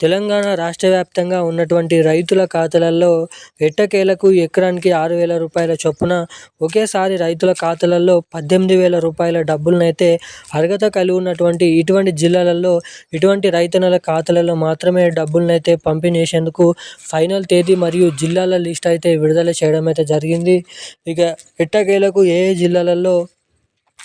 Telangana రాష్ట్ర వ్యాప్తంగా ఉన్నటువంటి రైతుల ఖాతాలలో ఎట్టకేలకు ఎకరానికి ఆరు వేల రూపాయల చొప్పున ఒకేసారి రైతుల ఖాతాలలో పద్దెనిమిది వేల రూపాయల డబ్బులనైతే అర్హత కలిగి ఉన్నటువంటి ఇటువంటి జిల్లాలలో ఇటువంటి రైతన్నల ఖాతాలలో మాత్రమే డబ్బులనైతే పంపిణీ చేసేందుకు ఫైనల్ తేదీ మరియు జిల్లాల లిస్ట్ అయితే విడుదల చేయడం అయితే జరిగింది. ఇక ఎట్టకేలకు ఏ ఏ జిల్లాలలో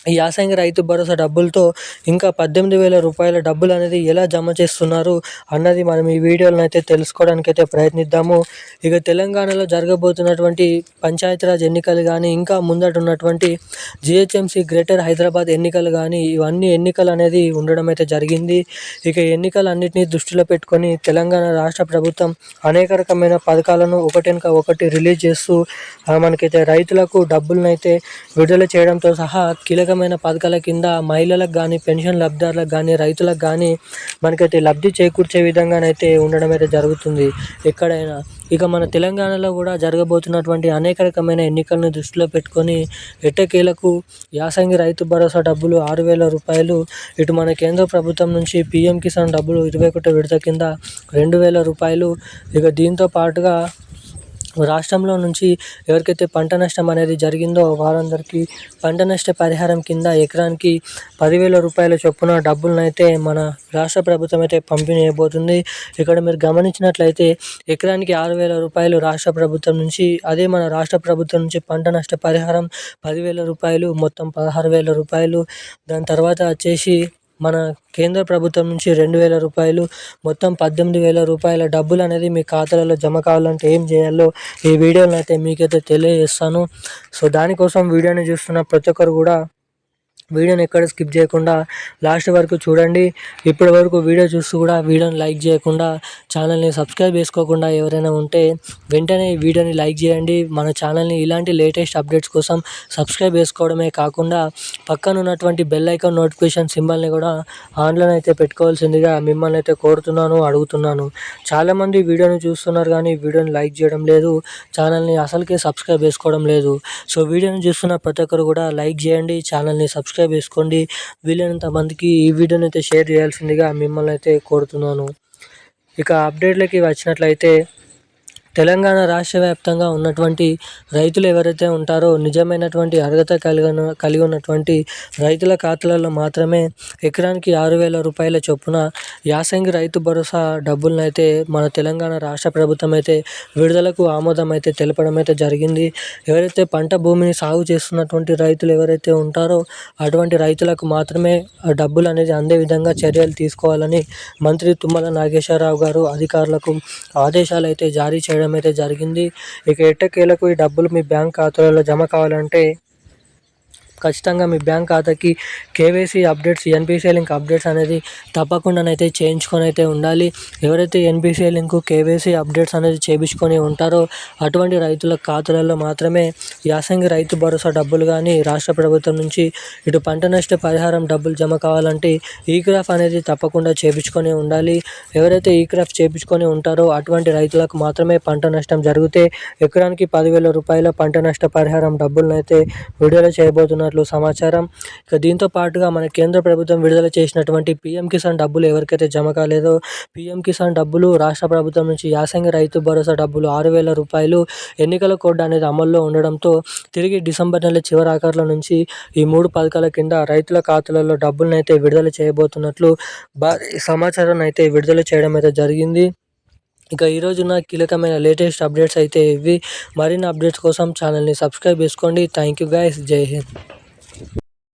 ఈ యాసంగి రైతు భరోసా డబ్బులతో ఇంకా పద్దెనిమిది వేల రూపాయల డబ్బులు అనేది ఎలా జమ చేస్తున్నారు అన్నది మనం ఈ వీడియోలను అయితే తెలుసుకోవడానికి అయితే ప్రయత్నిద్దాము. ఇక తెలంగాణలో జరగబోతున్నటువంటి పంచాయతీరాజ్ ఎన్నికలు కానీ ఇంకా ముందట ఉన్నటువంటి జిహెచ్ఎంసీ గ్రేటర్ హైదరాబాద్ ఎన్నికలు కానీ ఇవన్నీ ఎన్నికలు అనేది ఉండడం అయితే జరిగింది. ఇక ఎన్నికలన్నింటినీ దృష్టిలో పెట్టుకొని తెలంగాణ రాష్ట్ర ప్రభుత్వం అనేక రకమైన పథకాలను ఒకటినక ఒకటి రిలీజ్ చేస్తూ మనకైతే రైతులకు డబ్బులనైతే విడుదల చేయడంతో సహా కీలక కీలకమైన పథకాల కింద మహిళలకు కానీ పెన్షన్ లబ్ధిదారులకు కానీ రైతులకు కానీ మనకైతే లబ్ధి చేకూర్చే విధంగానైతే ఉండడం అయితే జరుగుతుంది. ఎక్కడైనా ఇక మన తెలంగాణలో కూడా జరగబోతున్నటువంటి అనేక రకమైన ఎన్నికలను దృష్టిలో పెట్టుకొని ఎట్టకేలకు యాసంగి రైతు భరోసా డబ్బులు ఆరు వేల రూపాయలు ఇటు మన కేంద్ర ప్రభుత్వం నుంచి పీఎం కిసాన్ డబ్బులు ఇరవై ఒకటి విడత కింద రెండు వేల రూపాయలు. ఇక దీంతో పాటుగా రాష్ట్రంలో నుంచి ఎవరికైతే పంట నష్టం అనేది జరిగిందో వారందరికీ పంట నష్ట పరిహారం కింద ఎకరానికి పదివేల రూపాయల చొప్పున డబ్బులనైతే మన రాష్ట్ర ప్రభుత్వం అయితే పంపిణీ చేయబోతుంది ఇక్కడ మీరు గమనించినట్లయితే ఎకరానికి ఆరు వేల రూపాయలు రాష్ట్ర ప్రభుత్వం నుంచి అదే మన రాష్ట్ర ప్రభుత్వం నుంచి పంట నష్ట పరిహారం పదివేల రూపాయలు మొత్తం పదహారు వేల రూపాయలు. దాని తర్వాత వచ్చేసి మన కేంద్ర ప్రభుత్వం నుంచి రెండు వేల రూపాయలు మొత్తం పద్దెనిమిది వేల రూపాయల డబ్బులు అనేది మీ ఖాతాలలో జమ కావాలంటే ఏం చేయాలో ఈ వీడియోలో అయితే మీకైతే తెలియజేస్తాను. సో దానికోసం వీడియోని చూస్తున్న ప్రతి ఒక్కరు కూడా వీడియోని ఎక్కడ స్కిప్ చేయకుండా లాస్ట్ వరకు చూడండి. ఇప్పటి వరకు వీడియో చూస్తూ కూడా వీడియోని లైక్ చేయకుండా ఛానల్ని సబ్స్క్రైబ్ చేసుకోకుండా ఎవరైనా ఉంటే వెంటనే ఈ వీడియోని లైక్ చేయండి. మన ఛానల్ని ఇలాంటి లేటెస్ట్ అప్డేట్స్ కోసం సబ్స్క్రైబ్ చేసుకోవడమే కాకుండా పక్కన ఉన్నటువంటి బెల్ ఐకాన్ నోటిఫికేషన్ సింబల్ని కూడా ఆన్లో అయితే పెట్టుకోవాల్సిందిగా మిమ్మల్ని అయితే కోరుతున్నాను అడుగుతున్నాను. చాలామంది వీడియోని చూస్తున్నారు కానీ వీడియోని లైక్ చేయడం లేదు ఛానల్ని అసలుకే సబ్స్క్రైబ్ చేసుకోవడం లేదు. సో వీడియోని చూస్తున్న ప్రతి ఒక్కరు కూడా లైక్ చేయండి ఛానల్ని సబ్ సబ్స్క్రైబ్ చేసుకోండి. వీలైనంత మందికి ఈ వీడియోని అయితే షేర్ చేయాల్సిందిగా మిమ్మల్ని అయితే కోరుతున్నాను. ఇక అప్డేట్లకి వచ్చినట్లయితే తెలంగాణ రాష్ట్ర వ్యాప్తంగా ఉన్నటువంటి రైతులు ఎవరైతే ఉంటారో నిజమైనటువంటి అర్హత కలిగిన కలిగి ఉన్నటువంటి రైతుల ఖాతాలలో మాత్రమే ఎకరానికి ఆరు వేల రూపాయల చొప్పున యాసంగి రైతు భరోసా డబ్బులను అయితే మన తెలంగాణ రాష్ట్ర ప్రభుత్వం అయితే విడుదలకు ఆమోదం అయితే తెలపడం అయితే జరిగింది. ఎవరైతే పంట భూమిని సాగు చేస్తున్నటువంటి రైతులు ఎవరైతే ఉంటారో అటువంటి రైతులకు మాత్రమే డబ్బులు అనేది అందే విధంగా చర్యలు తీసుకోవాలని మంత్రి తుమ్మల నాగేశ్వరరావు గారు అధికారులకు ఆదేశాలు అయితే జారీ చేయడం చేయడం అయితే జరిగింది. ఇక ఎట్టకేలకు ఈ డబ్బులు మీ బ్యాంక్ ఖాతాలలో జమ కావాలంటే ఖచ్చితంగా మీ బ్యాంక్ ఖాతాకి KYC updates NPCI link updates అనేది తప్పకుండానైతే చేయించుకొని అయితే ఉండాలి. ఎవరైతే ఎన్పిసిఐ లింక్ కేవైసీ అప్డేట్స్ అనేది చేయించుకొని ఉంటారో అటువంటి రైతుల ఖాతాలలో మాత్రమే యాసంగి రైతు భరోసా డబ్బులు కానీ రాష్ట్ర ప్రభుత్వం నుంచి ఇటు పంట నష్ట పరిహారం డబ్బులు జమ కావాలంటే ఈ క్రాఫ్ అనేది తప్పకుండా చేయించుకొని ఉండాలి. ఎవరైతే ఈ క్రాప్ చేయించుకొని ఉంటారో అటువంటి రైతులకు మాత్రమే పంట నష్టం జరిగితే ఎకరానికి పదివేల రూపాయల పంట నష్ట పరిహారం డబ్బులను అయితే విడుదల చేయబోతున్నట్లు సమాచారం. ఇక దీంతో పాటుగా మన కేంద్ర ప్రభుత్వం విడుదల చేసినటువంటి పీఎం కిసాన్ డబ్బులు ఎవరికైతే జమ కాలేదో పీఎం కిసాన్ డబ్బులు రాష్ట్ర ప్రభుత్వం నుంచి యాసంగి రైతు భరోసా డబ్బులు ఆరు వేల రూపాయలు ఎన్నికల కోడ్ అనేది అమల్లో ఉండడంతో తిరిగి డిసెంబర్ నెల చివరి నుంచి ఈ మూడు పథకాల కింద రైతుల ఖాతాలలో డబ్బులను అయితే విడుదల చేయబోతున్నట్లు సమాచారం అయితే విడుదల చేయడం అయితే జరిగింది. ఇక ఈరోజున కీలకమైన లేటెస్ట్ అప్డేట్స్ అయితే ఇవి. మరిన్ని అప్డేట్స్ కోసం ఛానల్ని సబ్స్క్రైబ్ చేసుకోండి. Thank you guys. Jai Hind.